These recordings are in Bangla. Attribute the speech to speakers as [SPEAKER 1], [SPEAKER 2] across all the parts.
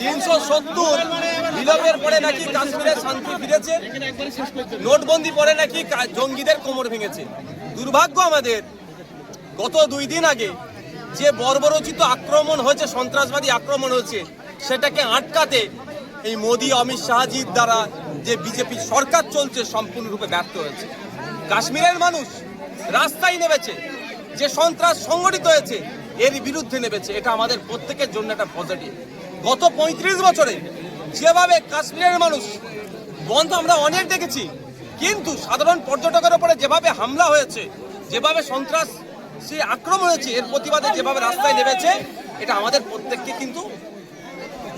[SPEAKER 1] তিনশো সত্তর পরে নাকি শান্তি নোটবন্দি পরে নাকি জঙ্গিদের কোমর ভেঙেছে? দুর্ভাগ্য আমাদের, গত দুই দিন আগে যে বর্বরচিত আক্রমণ হয়েছে, সন্ত্রাসবাদী আক্রমণ হয়েছে, সেটাকে আটকাতে এই মোদি, অমিত শাহজির দ্বারা যে বিজেপি সরকার চলছে, সম্পূর্ণরূপে ব্যর্থ হয়েছে। কাশ্মীরের মানুষ রাস্তায় নেমেছে, যে সন্ত্রাস সংগঠিত হয়েছে এর বিরুদ্ধে নেমেছে। এটা আমাদের প্রত্যেকের জন্য একটা পজিটিভ গত পঁয়ত্রিশ বছরে যেভাবে কাশ্মীরের মানুষ বন্ধ আমরা অনেক দেখেছি, কিন্তু সাধারণ পর্যটকের উপরে যেভাবে হামলা হয়েছে, যেভাবে সন্ত্রাস সে আক্রমণ হয়েছে, এর প্রতিবাদে যেভাবে রাস্তায় নেমেছে, এটা আমাদের প্রত্যেককে কিন্তু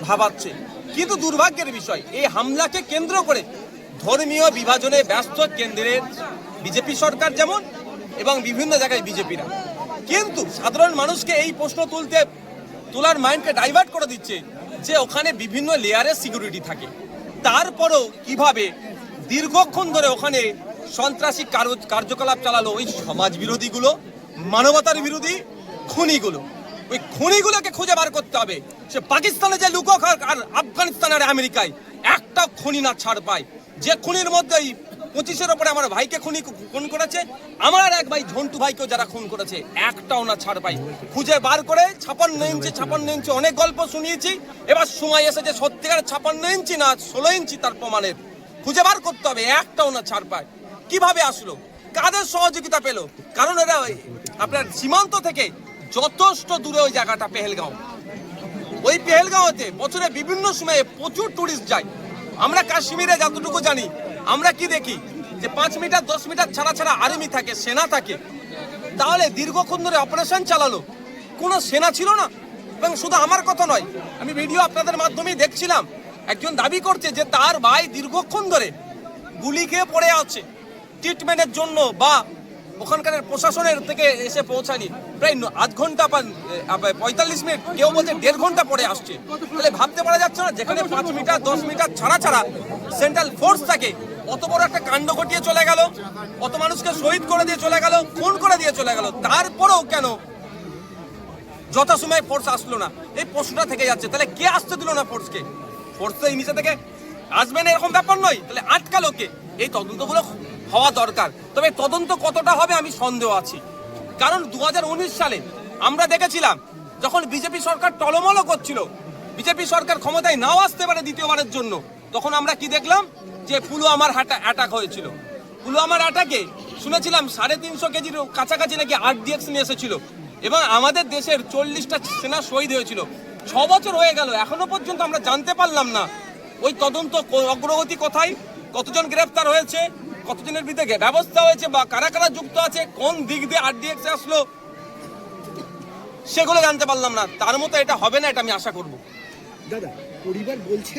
[SPEAKER 1] ভাবাচ্ছে। কিন্তু দুর্ভাগ্যের বিষয়, এই হামলাকে কেন্দ্র করে ধর্মীয় বিভাজনে ব্যস্ত কেন্দ্রের বিজেপি সরকার যেমন এবং বিভিন্ন জায়গায় বিজেপিরা। কিন্তু সাধারণ মানুষকে এই প্রশ্ন তুলতে, তোলার মাইন্ডকে ডাইভার্ট করে দিচ্ছে যে ওখানে বিভিন্ন লেয়ারের সিকিউরিটি থাকে। তারপরেও কীভাবে দীর্ঘক্ষণ ধরে ওখানে সন্ত্রাসী কার্য- কার্যকলাপ চালালো ওই সমাজ বিরোধীগুলো, মানবতার বিরোধী খুনিগুলো? ওই খুনিগুলোকে খুঁজে বার করতে হবে। সে পাকিস্তানে যে লুকক আর আফগানিস্তান আর আমেরিকায় একটা খুনি না ছাড় পায়। যে খুনির মধ্যে এই পঁচিশের ওপরে আমার ভাইকে খুনি খুন করেছে। আমার এক ভাই, ঝন্টু ভাইকেও যারা খুন করেছে, একটাও না ছাড় পাই। খুঁজে বার করে ছাপান্ন ইঞ্চি ছাপান্ন ইঞ্চি অনেক গল্প শুনিয়েছি। এবার সময় এসেছে সত্যিকার ছাপান্ন ইঞ্চি না ষোলো ইঞ্চি তার প্রমাণের। খুঁজে বার করতে হবে, একটাও না ছাড় পায়। কীভাবে আসলো? কাদের সহযোগিতা পেল? কারণ এরা ওই আপনার সীমান্ত থেকে যথেষ্ট দূরে ওই জায়গাটা, পেহেলগাঁও। ওই পেহেলগাঁওতে বছরে বিভিন্ন সময়ে প্রচুর টুরিস্ট যায়। আমরা কাশ্মীরে যতটুকু জানি আমরা কি দেখি? যে পাঁচ মিটার, দশ মিটার ছাড়া ছাড়া আর্মি থাকে, সেনা থাকে। তাহলে দীর্ঘক্ষণ ধরে অপারেশন চালালো। কোনো সেনা ছিল না। এবং শুধু আমার কথা নয়, আমি ভিডিও আপনাদের মাধ্যমেই দেখছিলাম। একজন দাবি করছে যে তার ভাই দীর্ঘক্ষণ ধরে গুলি খেয়ে পড়ে আছে। ট্রিটমেন্টের জন্য বা ওখানকার প্রশাসনের থেকে এসে পৌঁছানি প্রায় আধ ঘণ্টা পঁয়তাল্লিশ মিনিট, কেউ বলছে দেড় ঘণ্টা পরে আসছে। তাহলে ভাবতে পারা যাচ্ছে না, যেখানে পাঁচ মিটার, দশ মিটার ছাড়া ছাড়া সেন্ট্রাল ফোর্স থাকে অত বড় একটা কাণ্ড ঘটিয়ে চলে গেল অত মানুষকে শহীদ করে দিয়ে চলে গেল, খুন করে দিয়ে চলে গেল, তারপরেও কেন? যথাসময়ে ফোর্স আসলো না, এই প্রশ্নটা থেকে যাচ্ছে। তাহলে কে আসতে দিল না ফোর্সকে ফোর্স তো এই নিচে থেকে আসবে না, এরকম ব্যাপার নয়। তাহলে আটকালো কে? এই তদন্তগুলো হওয়া দরকার। তবে তদন্ত কতটা হবে আমি সন্দেহ আছি। কারণ দু হাজার উনিশ সালে আমরা দেখেছিলাম, যখন বিজেপি সরকার টলমল করছিল, বিজেপি সরকার ক্ষমতায় নাও আসতে পারে দ্বিতীয়বারের জন্য। তখন আমরা কি দেখলাম? যে পুলওয়ামার অ্যাটাক হয়েছিল। পুলওয়ামার অ্যাটাকে শুনেছিলাম সাড়ে তিনশো কেজির কাছাকাছি নাকি আরডিএক্স নিয়ে এসেছিল। এবং আমাদের দেশের চল্লিশটা সেনা শহীদ হয়েছিল। ছ বছর হয়ে গেল, এখনও পর্যন্ত আমরা জানতে পারলাম না ওই তদন্ত অগ্রগতি কোথায়, কতজন গ্রেফতার হয়েছে, কতজনের বিরুদ্ধে ব্যবস্থা হয়েছে বা কারা কারা যুক্ত আছে, কোন দিক দিয়ে আরডিএক্স আসলো, সেগুলো জানতে পারলাম না। তার মতো এটা হবে না এটা আমি আশা করব।
[SPEAKER 2] দাদা, পরিবার বলছে